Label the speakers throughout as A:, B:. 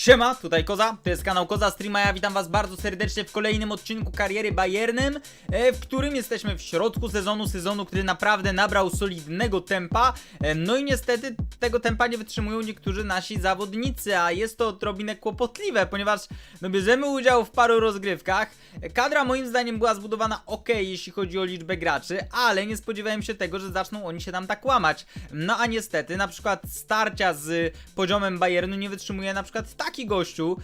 A: Siema, tutaj Koza, to jest kanał Koza Streama, ja witam was bardzo serdecznie w kolejnym odcinku kariery Bayernem, e, w którym jesteśmy w środku sezonu, sezonu, który naprawdę nabrał solidnego tempa, e, no i niestety tego tempa nie wytrzymują niektórzy nasi zawodnicy, a jest to odrobinę kłopotliwe, ponieważ no bierzemy udział w paru rozgrywkach, E, kadra moim zdaniem była zbudowana ok, jeśli chodzi o liczbę graczy, ale nie spodziewałem się tego, że zaczną oni się tam tak łamać, no a niestety na przykład starcia z poziomem Bayernu nie wytrzymuje na przykład taki gościu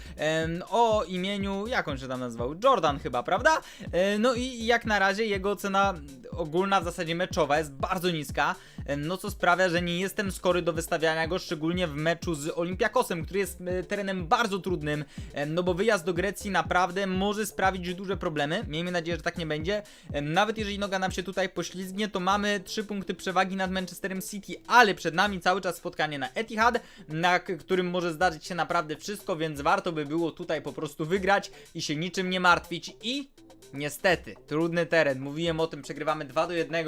A: o imieniu, jak on się tam nazywał? Jordan chyba, prawda? E, no i jak na razie jego cena ogólna w zasadzie meczowa jest bardzo niska, no co sprawia, że nie jestem skory do wystawiania go, szczególnie w meczu z Olympiakosem, który jest e, terenem bardzo trudnym, no bo wyjazd do Grecji naprawdę może sprawić duże problemy, miejmy nadzieję, że tak nie będzie, nawet jeżeli noga nam się tutaj poślizgnie, to mamy 3 punkty przewagi nad Manchesterem City, ale przed nami cały czas spotkanie na Etihad, na którym może zdarzyć się naprawdę wszystko, więc warto by było tutaj po prostu wygrać i się niczym nie martwić i Niestety, trudny teren. Mówiłem o tym, przegrywamy 2 do 1.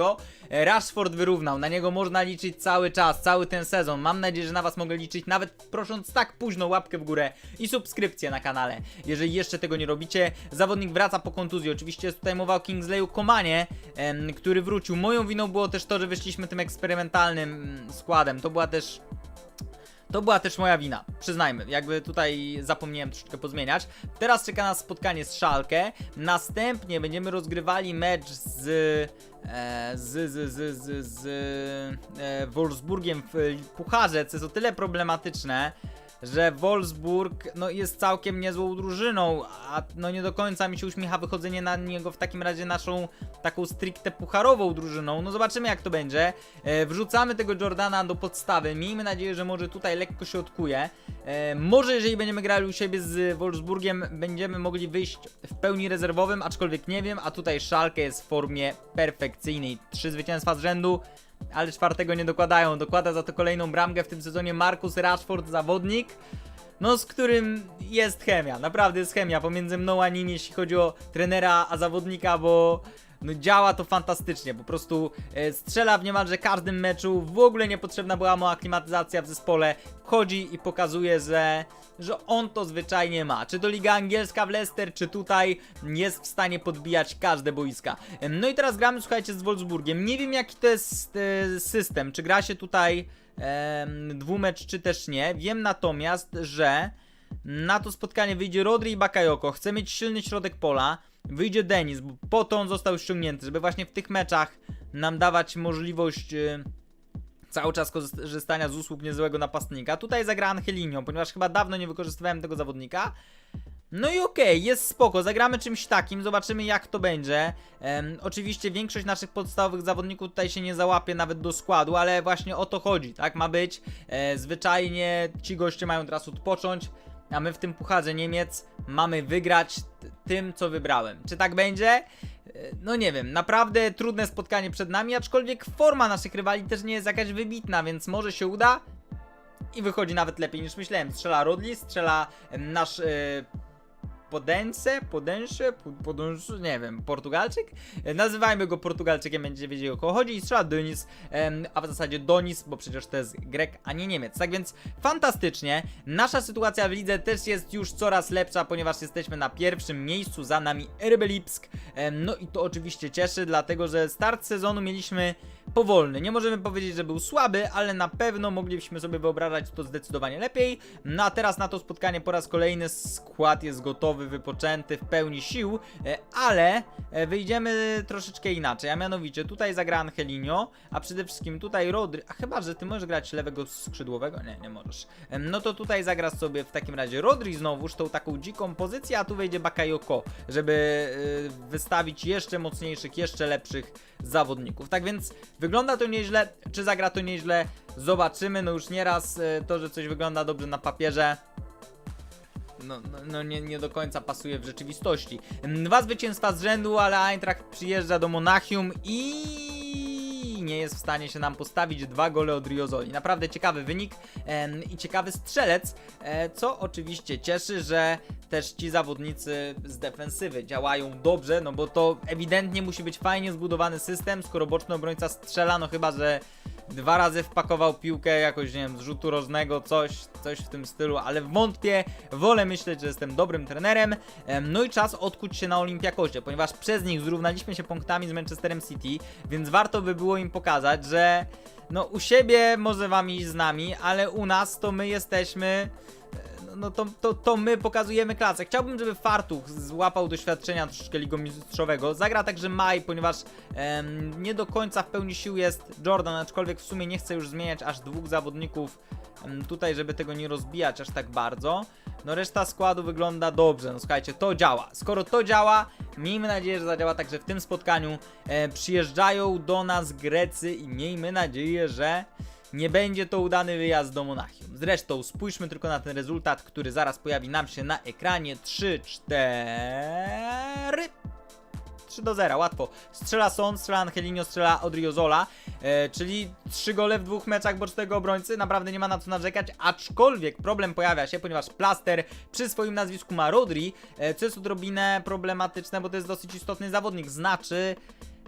A: E, Rashford wyrównał, na niego można liczyć cały czas, cały ten sezon. Mam nadzieję, że na Was mogę liczyć, nawet prosząc tak późno łapkę w górę i subskrypcję na kanale. Jeżeli jeszcze tego nie robicie, zawodnik wraca po kontuzji. Oczywiście jest tutaj mowa o Kingsleyu Komanie, który wrócił. Moją winą było też to, że wyszliśmy tym eksperymentalnym mm, składem. To była też to była też moja wina, przyznajmy, jakby tutaj zapomniałem troszeczkę pozmieniać. Teraz czeka nas spotkanie z Szalkę, następnie będziemy rozgrywali mecz z... E, z, z, z, z, z e, Wolfsburgiem w Pucharze, co jest o tyle problematyczne, że Wolfsburg no, jest całkiem niezłą drużyną, a no nie do końca mi się uśmiecha wychodzenie na niego w takim razie naszą taką stricte pucharową drużyną. No zobaczymy jak to będzie. E, wrzucamy tego Jordana do podstawy. Miejmy nadzieję, że może tutaj lekko się odkuje. E, może jeżeli będziemy grali u siebie z Wolfsburgiem, będziemy mogli wyjść w pełni rezerwowym, aczkolwiek nie wiem, a tutaj Szalkę jest w formie perfekcyjnej. Trzy zwycięstwa z rzędu ale czwartego nie dokładają. Dokłada za to kolejną bramkę w tym sezonie Marcus Rashford, zawodnik. No, z którym jest chemia, naprawdę jest chemia pomiędzy mną a nim, jeśli chodzi o trenera a zawodnika, bo no działa to fantastycznie, po prostu e, strzela w niemalże każdym meczu, w ogóle niepotrzebna była mu aklimatyzacja w zespole, chodzi i pokazuje, że, że on to zwyczajnie ma. Czy to Liga Angielska w Leicester, czy tutaj jest w stanie podbijać każde boiska. No i teraz gramy, słuchajcie, z Wolfsburgiem. Nie wiem jaki to jest e, system, czy gra się tutaj em, dwumecz, czy też nie. Wiem natomiast, że na to spotkanie wyjdzie Rodri i Bakayoko. Chcę mieć silny środek pola. Wyjdzie Denis, bo po to on został ściągnięty, żeby właśnie w tych meczach nam dawać możliwość y, cały czas korzystania z usług niezłego napastnika. Tutaj zagra Angelinho, ponieważ chyba dawno nie wykorzystywałem tego zawodnika. No i okej, jest spoko, zagramy czymś takim, zobaczymy jak to będzie. Oczywiście większość naszych podstawowych zawodników tutaj się nie załapie nawet do składu, ale właśnie o to chodzi, tak ma być. E, zwyczajnie ci goście mają teraz odpocząć, a my w tym pucharze Niemiec mamy wygrać tym, co wybrałem. Czy tak będzie? E, No nie wiem, naprawdę trudne spotkanie przed nami, aczkolwiek forma naszych rywali też nie jest jakaś wybitna, więc może się uda. I wychodzi nawet lepiej niż myślałem. Strzela Rodli, strzela nasz e, Podense, Podense, Podense, nie wiem, Portugalczyk? E, Nazywajmy go Portugalczykiem, będzie wiedział o kogo chodzi i strzela Donis, a w zasadzie Donis, bo przecież to jest Grek, a nie Niemiec. Tak więc fantastycznie, nasza sytuacja w lidze też jest już coraz lepsza, ponieważ jesteśmy na pierwszym miejscu, za nami RB Lipsk, em, no i to oczywiście cieszy, dlatego że start sezonu mieliśmy powolny. Nie możemy powiedzieć, że był słaby, ale na pewno moglibyśmy sobie wyobrażać to zdecydowanie lepiej. No a teraz na to spotkanie po raz kolejny skład jest gotowy, wypoczęty, w pełni sił, e, ale e, wyjdziemy troszeczkę inaczej, a mianowicie tutaj zagra Angelinho, a przede wszystkim tutaj Rodry, a chyba, że ty możesz grać lewego skrzydłowego? Nie, nie możesz. No to tutaj zagra sobie w takim razie Rodri znowuż tą taką dziką pozycję, a tu wejdzie Bakayoko, żeby y, wystawić jeszcze mocniejszych, jeszcze lepszych zawodników. Tak więc wygląda to nieźle, czy zagra to nieźle, zobaczymy. No już nieraz y, to, że coś wygląda dobrze na papierze, no, no, no nie, nie do końca pasuje w rzeczywistości. Dwa zwycięstwa z rzędu, ale Eintracht przyjeżdża do Monachium i nie jest w stanie się nam postawić dwa gole od Riozoli. Naprawdę ciekawy wynik em, i ciekawy strzelec, e, co oczywiście cieszy, że też ci zawodnicy z defensywy działają dobrze, no bo to ewidentnie musi być fajnie zbudowany system, skoro boczny obrońca strzela, no chyba, że dwa razy wpakował piłkę jakoś, nie wiem, z rzutu rożnego, coś, coś w tym stylu, ale wątpię, wolę myśleć, że jestem dobrym trenerem. Em, No i czas odkuć się na Olimpiakosie, ponieważ przez nich zrównaliśmy się punktami z Manchesterem City, więc warto by było im pokazać, że no u siebie może wam iść z nami, ale u nas to my jesteśmy no, to, to, to my pokazujemy klasę. Chciałbym, żeby Fartuch złapał doświadczenia troszeczkę ligą mistrzowego. Zagra także Maj, ponieważ em, nie do końca w pełni sił jest Jordan, aczkolwiek w sumie nie chcę już zmieniać aż dwóch zawodników em, tutaj, żeby tego nie rozbijać aż tak bardzo. No reszta składu wygląda dobrze, no słuchajcie, to działa. Skoro to działa, miejmy nadzieję, że zadziała także w tym spotkaniu. E, przyjeżdżają do nas Grecy i miejmy nadzieję, że nie będzie to udany wyjazd do Monachium. Zresztą spójrzmy tylko na ten rezultat, który zaraz pojawi nam się na ekranie. 3, 4. 3 do 0, łatwo. Strzela Son, strzela Angelino, strzela Odriozola, e, czyli 3 gole w dwóch meczach bocznego obrońcy. Naprawdę nie ma na co narzekać, aczkolwiek problem pojawia się, ponieważ Plaster przy swoim nazwisku ma Rodri, e, co jest odrobinę problematyczne, bo to jest dosyć istotny zawodnik. Znaczy,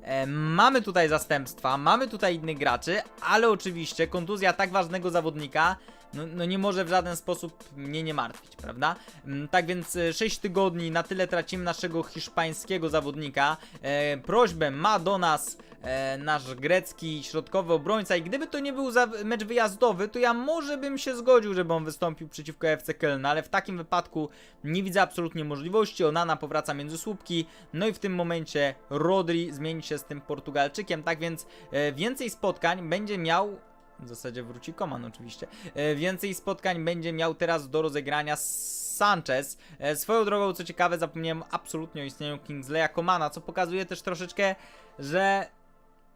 A: E, mamy tutaj zastępstwa, mamy tutaj innych graczy, ale oczywiście kontuzja tak ważnego zawodnika no, no nie może w żaden sposób mnie nie martwić, prawda? Mm, Tak więc e, 6 tygodni na tyle tracimy naszego hiszpańskiego zawodnika. E, prośbę ma do nas e, nasz grecki środkowy obrońca i gdyby to nie był mecz wyjazdowy, to ja może bym się zgodził, żeby on wystąpił przeciwko FC Köln, ale w takim wypadku nie widzę absolutnie możliwości. Onana powraca między słupki, no i w tym momencie Rodri zmieni się z tym Portugalczykiem, tak więc e, więcej spotkań będzie miał w zasadzie wróci Koman oczywiście. E, więcej spotkań będzie miał teraz do rozegrania Sanchez. E, swoją drogą, co ciekawe, zapomniałem absolutnie o istnieniu Kingsleya Komana, co pokazuje też troszeczkę, że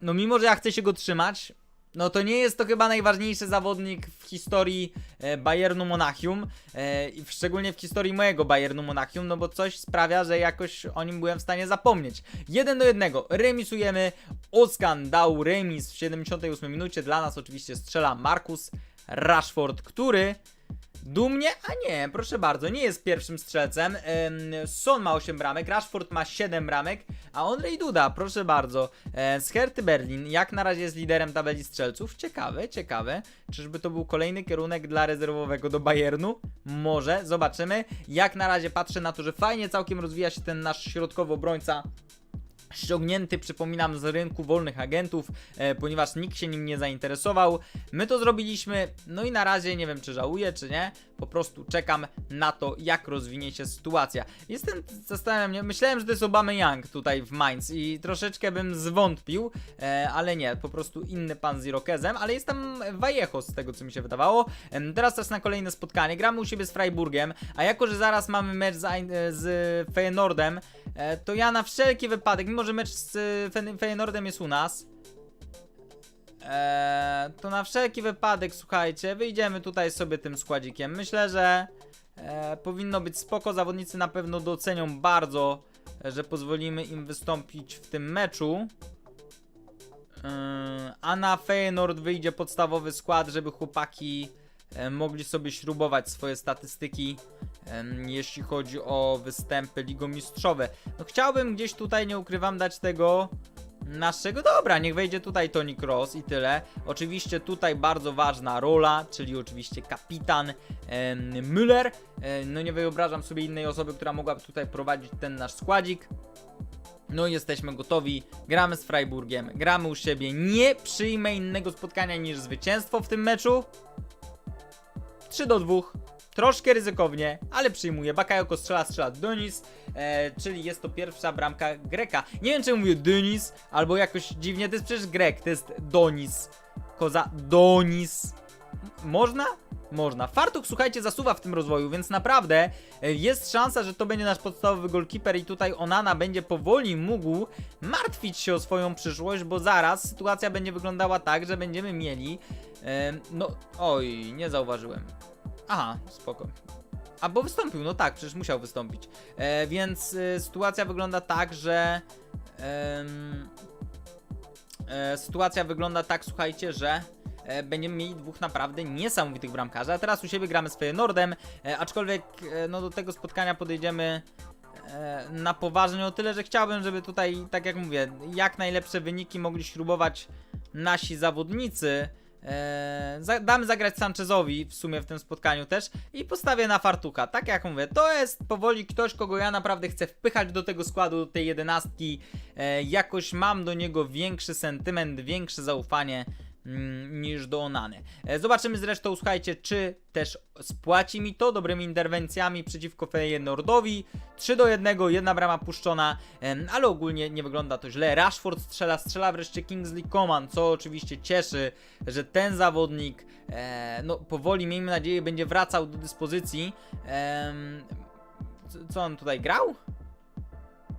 A: no mimo, że ja chcę się go trzymać, no to nie jest to chyba najważniejszy zawodnik w historii e, Bayernu Monachium e, i szczególnie w historii mojego Bayernu Monachium, no bo coś sprawia, że jakoś o nim byłem w stanie zapomnieć. Jeden do jednego, remisujemy, Oskan dał remis w 78 minucie, dla nas oczywiście strzela Markus Rashford, który Dumnie? A nie, proszę bardzo, nie jest pierwszym strzelcem. Son ma 8 bramek, Rashford ma 7 bramek, a Andrzej Duda, proszę bardzo, e, z Herty Berlin, jak na razie jest liderem tabeli strzelców. Ciekawe, ciekawe. Czyżby to był kolejny kierunek dla rezerwowego do Bayernu? Może, zobaczymy. Jak na razie patrzę na to, że fajnie całkiem rozwija się ten nasz środkowy obrońca ściągnięty, przypominam, z rynku wolnych agentów, e, ponieważ nikt się nim nie zainteresował. My to zrobiliśmy, no i na razie nie wiem, czy żałuję, czy nie. Po prostu czekam na to, jak rozwinie się sytuacja. Jestem, zastanawiam się, myślałem, że to jest Obama Young tutaj w Mainz i troszeczkę bym zwątpił, e, ale nie, po prostu inny pan z Irokezem, ale jest tam Vallejo z tego, co mi się wydawało. Em, teraz czas na kolejne spotkanie. Gramy u siebie z Freiburgiem, a jako, że zaraz mamy mecz z, e, z Feyenoordem, e, to ja na wszelki wypadek, mimo że mecz z e, Fe- Feyenoordem jest u nas, e, to na wszelki wypadek, słuchajcie, wyjdziemy tutaj sobie tym składzikiem. Myślę, że e, powinno być spoko. Zawodnicy na pewno docenią bardzo, e, że pozwolimy im wystąpić w tym meczu. Yy, a na Feyenoord wyjdzie podstawowy skład, żeby chłopaki e, mogli sobie śrubować swoje statystyki, jeśli chodzi o występy ligomistrzowe. No chciałbym gdzieś tutaj, nie ukrywam, dać tego naszego. Dobra, niech wejdzie tutaj Tony Cross i tyle. Oczywiście tutaj bardzo ważna rola, czyli oczywiście kapitan Müller. E, no nie wyobrażam sobie innej osoby, która mogłaby tutaj prowadzić ten nasz składzik. No jesteśmy gotowi. Gramy z Freiburgiem, gramy u siebie. Nie przyjmę innego spotkania niż zwycięstwo w tym meczu. 3 do 2. Troszkę ryzykownie, ale przyjmuję. Bakayoko strzela, strzela Donis, e, czyli jest to pierwsza bramka Greka. Nie wiem, czy mówię Donis, albo jakoś dziwnie, to jest przecież Grek, to jest Donis. Koza Donis. Można? Można. Fartuk, słuchajcie, zasuwa w tym rozwoju, więc naprawdę e, jest szansa, że to będzie nasz podstawowy golkiper i tutaj Onana będzie powoli mógł martwić się o swoją przyszłość, bo zaraz sytuacja będzie wyglądała tak, że będziemy mieli e, no, oj, nie zauważyłem. Aha, spoko. A bo wystąpił, no tak, przecież musiał wystąpić. E, więc e, sytuacja wygląda tak, że. sytuacja wygląda tak, słuchajcie, że będziemy mieli dwóch naprawdę niesamowitych bramkarzy. A teraz u siebie gramy z Feyenoordem, e, aczkolwiek e, no, do tego spotkania podejdziemy e, na poważnie o tyle, że chciałbym, żeby tutaj, tak jak mówię, jak najlepsze wyniki mogli śrubować nasi zawodnicy. E, za, damy zagrać Sanchezowi w sumie w tym spotkaniu też i postawię na fartucha. Tak jak mówię, to jest powoli ktoś, kogo ja naprawdę chcę wpychać do tego składu, do tej jedenastki. E, jakoś mam do niego większy sentyment, większe zaufanie niż do Onany. E, Zobaczymy zresztą, słuchajcie, czy też spłaci mi to dobrymi interwencjami przeciwko Feyenoordowi. 3 do 1, jedna brama puszczona, ale ogólnie nie wygląda to źle. Rashford strzela, strzela wreszcie Kingsley Coman, co oczywiście cieszy, że ten zawodnik e, no powoli, miejmy nadzieję, będzie wracał do dyspozycji. Co on tutaj grał?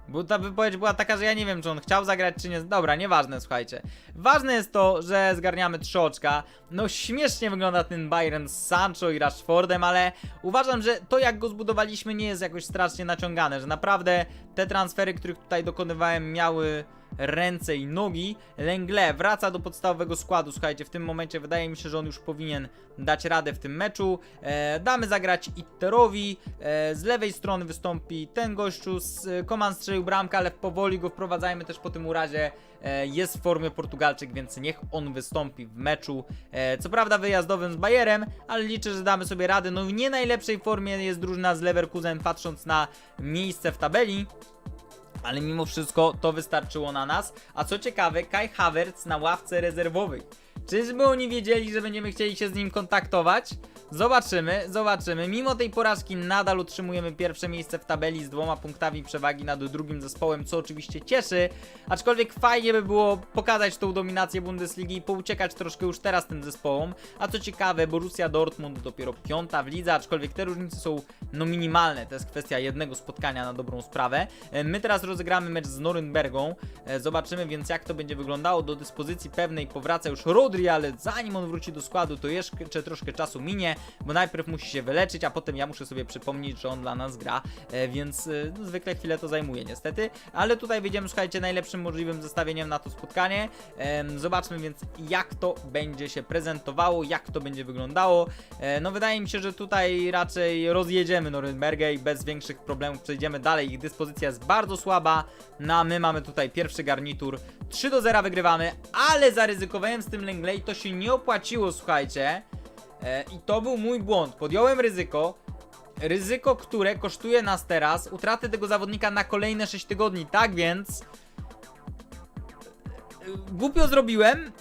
A: Bo ta wypowiedź była taka, że ja nie wiem, czy on chciał zagrać, czy nie. Dobra, nieważne, słuchajcie. Ważne jest to, że zgarniamy trzy oczka. No śmiesznie wygląda ten Byron z Sancho i Rashfordem, ale uważam, że to jak go zbudowaliśmy nie jest jakoś strasznie naciągane, że naprawdę te transfery, których tutaj dokonywałem miały ręce i nogi. Lengle wraca do podstawowego składu, słuchajcie, w tym momencie wydaje mi się, że on już powinien dać radę w tym meczu. E, damy zagrać Itterowi, e, z lewej strony wystąpi ten gościu, z e, Koman strzelił bramkę, ale powoli go wprowadzajmy też po tym urazie. E, jest w formie Portugalczyk, więc niech on wystąpi w meczu. E, co prawda wyjazdowym z Bayerem, ale liczę, że damy sobie radę. No w nie najlepszej formie jest drużyna z Leverkusen, patrząc na miejsce w tabeli. Ale mimo wszystko to wystarczyło na nas. A co ciekawe, Kai Havertz na ławce rezerwowej. Czyżby oni wiedzieli, że będziemy chcieli się z nim kontaktować? Zobaczymy, zobaczymy. Mimo tej porażki nadal utrzymujemy pierwsze miejsce w tabeli z dwoma punktami przewagi nad drugim zespołem, co oczywiście cieszy. Aczkolwiek fajnie by było pokazać tą dominację Bundesligi i pouciekać troszkę już teraz tym zespołom. A co ciekawe, Borussia Dortmund dopiero piąta w lidze, aczkolwiek te różnice są no minimalne. To jest kwestia jednego spotkania na dobrą sprawę. E, My teraz rozegramy mecz z Norymbergą. E, Zobaczymy więc jak to będzie wyglądało. Do dyspozycji pewnej powraca już Rodri, ale zanim on wróci do składu, to jeszcze troszkę czasu minie, bo najpierw musi się wyleczyć, a potem ja muszę sobie przypomnieć, że on dla nas gra, e, więc e, no, zwykle chwilę to zajmuje niestety, ale tutaj wyjdziemy, słuchajcie, najlepszym możliwym zestawieniem na to spotkanie. Zobaczmy więc jak to będzie się prezentowało, jak to będzie wyglądało. E, No wydaje mi się, że tutaj raczej rozjedziemy Norymbergę i bez większych problemów przejdziemy dalej. Ich dyspozycja jest bardzo słaba, no a my mamy tutaj pierwszy garnitur. 3 do 0 wygrywamy, ale zaryzykowałem z tym Langley, to się nie opłaciło, słuchajcie. E, I to był mój błąd. Podjąłem ryzyko. Ryzyko, które kosztuje nas teraz utratę tego zawodnika na kolejne 6 tygodni. Tak więc. e, Głupio zrobiłem,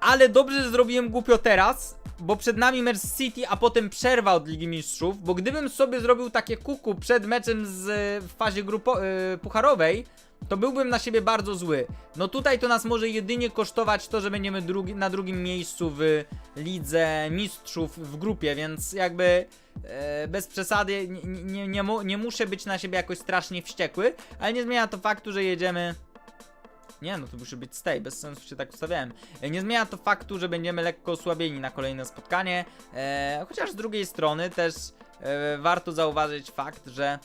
A: ale dobrze, zrobiłem głupio teraz, bo przed nami mecz City, a potem przerwa od Ligi Mistrzów, bo gdybym sobie zrobił takie kuku przed meczem z, w fazie grupo, y, pucharowej, to byłbym na siebie bardzo zły. No tutaj to nas może jedynie kosztować to, że będziemy drugi, na drugim miejscu w Lidze Mistrzów w grupie, więc jakby e, bez przesady nie, nie, nie, mu, nie muszę być na siebie jakoś strasznie wściekły, ale nie zmienia to faktu, że jedziemy nie, no to musi być stay, bez sensu się tak ustawiałem. E, Nie zmienia to faktu, że będziemy lekko osłabieni na kolejne spotkanie, e, chociaż z drugiej strony też e, warto zauważyć fakt, że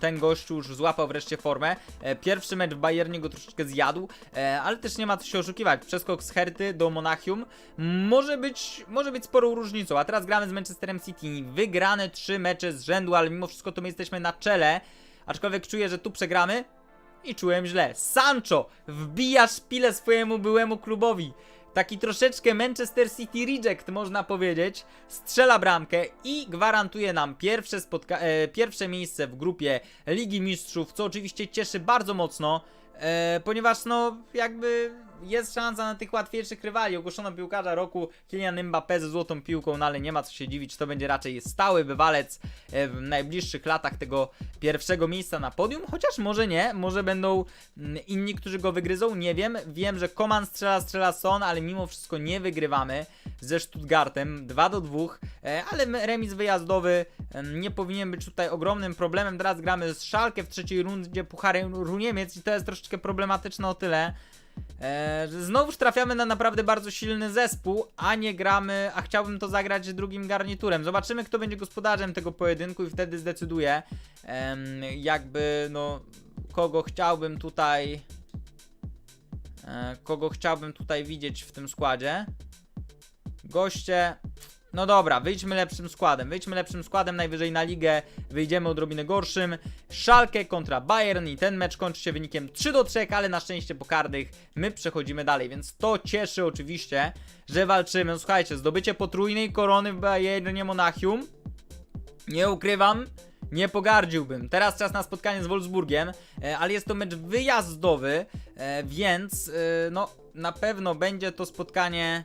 A: ten gościu już złapał wreszcie formę. E, Pierwszy mecz w Bayernie go troszeczkę zjadł, e, ale też nie ma co się oszukiwać. Przeskok z Herty do Monachium może być, może być sporą różnicą. A teraz gramy z Manchesterem City. Wygrane trzy mecze z rzędu, ale mimo wszystko to my jesteśmy na czele. Aczkolwiek czuję, że tu przegramy i czułem źle. Sancho wbija szpilę swojemu byłemu klubowi. Taki troszeczkę Manchester City reject, można powiedzieć. Strzela bramkę i gwarantuje nam pierwsze, spotka- e, pierwsze miejsce w grupie Ligi Mistrzów, co oczywiście cieszy bardzo mocno, e, ponieważ no jakby jest szansa na tych łatwiejszych rywali. Ogłoszono piłkarza roku Kylian Mbappé ze złotą piłką, no ale nie ma co się dziwić, to będzie raczej stały bywalec e, w najbliższych latach tego pierwszego miejsca na podium, chociaż może nie, może będą mm, inni, którzy go wygryzą, nie wiem. Wiem, że Koman strzela, strzela Son, ale mimo wszystko nie wygrywamy ze Stuttgartem 2 do 2, e, ale remis wyjazdowy nie powinien być tutaj ogromnym problemem. Teraz gramy z Szalkę w trzeciej rundzie Pucharem Runiemiec i to jest troszeczkę problematyczne o tyle, E, znowuż trafiamy na naprawdę bardzo silny zespół, a nie gramy, a chciałbym to zagrać drugim garniturem. Zobaczymy, kto będzie gospodarzem tego pojedynku i wtedy zdecyduję, jakby, no, kogo chciałbym tutaj, e, kogo chciałbym tutaj widzieć w tym składzie. Goście, No dobra, wyjdźmy lepszym składem. Wyjdźmy lepszym składem, najwyżej na ligę wyjdziemy odrobinę gorszym. Schalke kontra Bayern i ten mecz kończy się wynikiem 3 do 3, ale na szczęście po karnych my przechodzimy dalej, więc to cieszy oczywiście, że walczymy. No, słuchajcie, zdobycie potrójnej korony w Bayernie Monachium. Nie ukrywam, nie pogardziłbym. Teraz czas na spotkanie z Wolfsburgiem, e, ale jest to mecz wyjazdowy, e, więc e, no na pewno będzie to spotkanie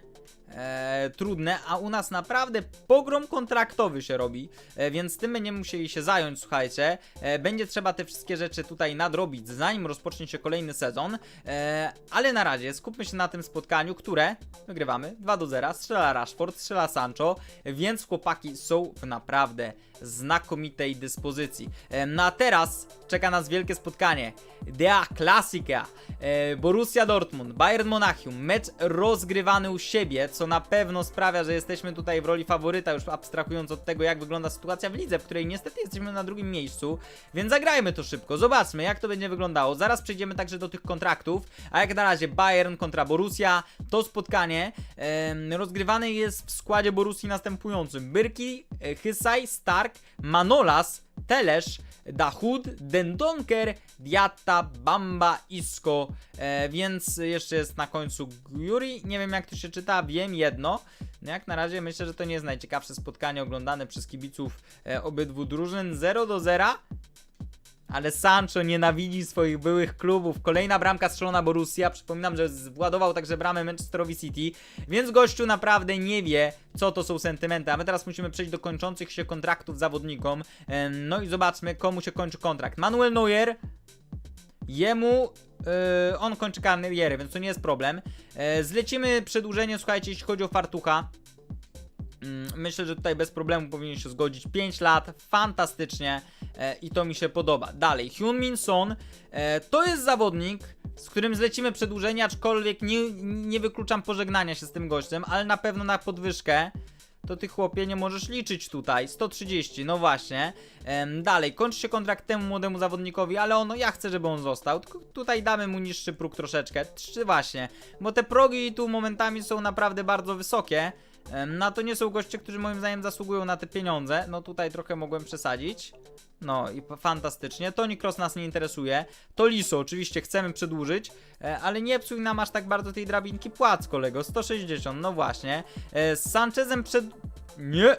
A: e, trudne, a u nas naprawdę pogrom kontraktowy się robi, e, więc tym będziemy musieli się zająć, słuchajcie. E, będzie trzeba te wszystkie rzeczy tutaj nadrobić, zanim rozpocznie się kolejny sezon, e, ale na razie skupmy się na tym spotkaniu, które wygrywamy 2 do 0, strzela Rashford, strzela Sancho, więc chłopaki są w naprawdę znakomitej dyspozycji. E, no a teraz czeka nas wielkie spotkanie. Dea Klassika, e, Borussia Dortmund, Bayern Monachium, mecz rozgrywany u siebie, co na pewno sprawia, że jesteśmy tutaj w roli faworyta, już abstrahując od tego, jak wygląda sytuacja w lidze, w której niestety jesteśmy na drugim miejscu, więc zagrajmy to szybko, zobaczmy jak to będzie wyglądało. Zaraz przejdziemy także do tych kontraktów, a jak na razie Bayern kontra Borussia, to spotkanie rozgrywane jest w składzie Borussii następującym. Byrki, e, Hysaj, Stark, Manolas, Telesz, Dahud, Dendonker, Diatta, Bamba, Isco, e, więc jeszcze jest na końcu Gyuri, nie wiem jak to się czyta, wiem jedno, no jak na razie myślę, że to nie jest najciekawsze spotkanie oglądane przez kibiców e, obydwu drużyn, 0 do 0, ale Sancho nienawidzi swoich byłych klubów. Kolejna bramka strzelona Borussia. Przypominam, że władował także bramę Manchesterowi City. Więc gościu naprawdę nie wie, co to są sentymenty. A my teraz musimy przejść do kończących się kontraktów zawodnikom. Em, No i zobaczmy, komu się kończy kontrakt. Manuel Neuer. Jemu yy, on kończy karierę, więc to nie jest problem. E, zlecimy przedłużenie, słuchajcie, jeśli chodzi o fartucha. Mm, Myślę, że tutaj bez problemu powinien się zgodzić. 5 lat, fantastycznie e, i to mi się podoba. Dalej, Hyun Min Son e, to jest zawodnik, z którym zlecimy przedłużenie, aczkolwiek nie, nie wykluczam pożegnania się z tym gościem, ale na pewno na podwyżkę. To ty chłopie nie możesz liczyć tutaj. 130, no właśnie. Em, dalej, kończy się kontrakt temu młodemu zawodnikowi, ale ono, ja chcę, żeby on został. Tylko tutaj damy mu niższy próg troszeczkę. Trzy właśnie. Bo te progi tu momentami są naprawdę bardzo wysokie. No to nie są goście, którzy moim zdaniem zasługują na te pieniądze. No tutaj trochę mogłem przesadzić. No i fantastycznie. Toni Cross nas nie interesuje. To Liso oczywiście chcemy przedłużyć, e, ale nie psuj nam aż tak bardzo tej drabinki płac, kolego. 160, no właśnie. E, Z Sanchezem przed... Nie!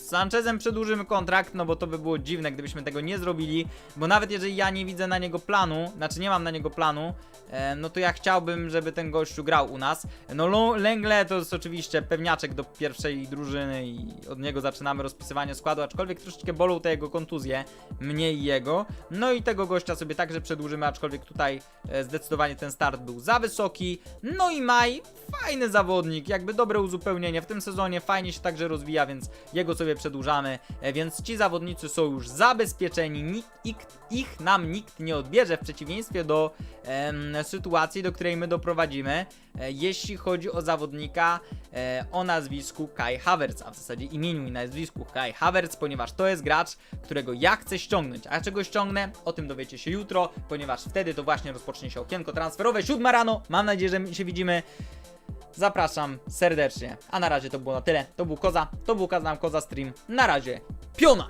A: Z Sanchezem przedłużymy kontrakt, no bo to by było dziwne, gdybyśmy tego nie zrobili, bo nawet jeżeli ja nie widzę na niego planu, znaczy nie mam na niego planu, e, no to ja chciałbym, żeby ten gościu grał u nas. No Lengle to jest oczywiście pewniaczek do pierwszej drużyny i od niego zaczynamy rozpisywanie składu, aczkolwiek troszeczkę bolą te jego kontuzje, mnie i jego. No i tego gościa sobie także przedłużymy, aczkolwiek tutaj e, zdecydowanie ten start był za wysoki. No i Maj, fajny zawodnik, jakby dobre uzupełnienie w tym sezonie, fajnie się także rozwija, więc jego sobie przedłużamy, e, więc ci zawodnicy są już zabezpieczeni, nikt, ich, nam nikt nie odbierze, w przeciwieństwie do sytuacji, do której my doprowadzimy, e, jeśli chodzi o zawodnika e, o nazwisku Kai Havertz, a w zasadzie imieniu i nazwisku Kai Havertz, ponieważ to jest gracz, którego ja chcę ściągnąć, a czego ściągnę, o tym dowiecie się jutro, ponieważ wtedy to właśnie rozpocznie się okienko transferowe, siódma rano, mam nadzieję, że się widzimy, Zapraszam serdecznie. A na razie to było na tyle. To był Koza, to był Kazam Koza Stream. Na razie, piona!